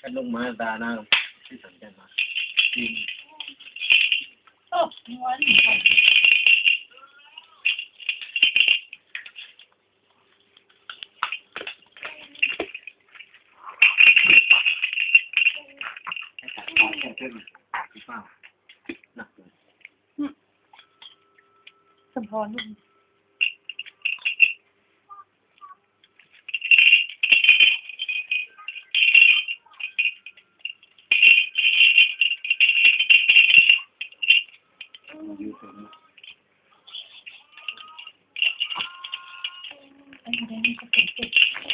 ถ้าลงมาตาหน้าที่สนใจมาจริงโอ้ม้วนให้ตัดข้อแค่เพื่อนพี่ฟ้าหนักเลยสมพรลูกมาอยู่ตรง